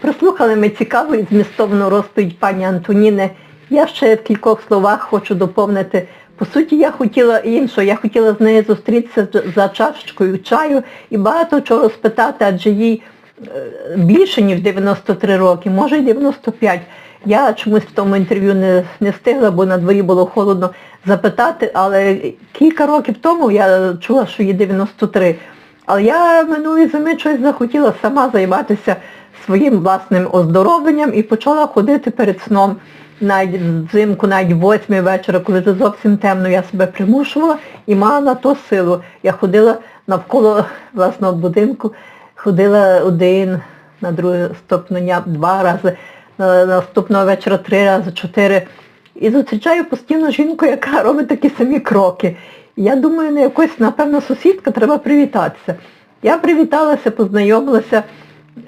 Прослухали ми цікаву і змістовну розповідь пані Антоніни. Я ще в кількох словах хочу доповнити. По суті, я хотіла іншого, я хотіла з нею зустрітися за чашечкою чаю і багато чого розпитати, адже їй е, більше, ніж 93 роки, може й 95. Я чомусь в тому інтерв'ю не, не встигла, бо на дворі було холодно запитати, але кілька років тому я чула, що їй 93. Але я минулої зими щось захотіла сама займатися своїм власним оздоровленням і почала ходити перед сном. Навіть взимку, навіть восьмій вечора, коли вже зовсім темно, я себе примушувала і мала на то силу. Я ходила навколо власного будинку, ходила один, на друге дня два рази, на наступного вечора три рази, чотири. І зустрічаю постійно жінку, яка робить такі самі кроки. Я думаю, на якось, напевно, сусідка треба привітатися. Я привіталася, познайомилася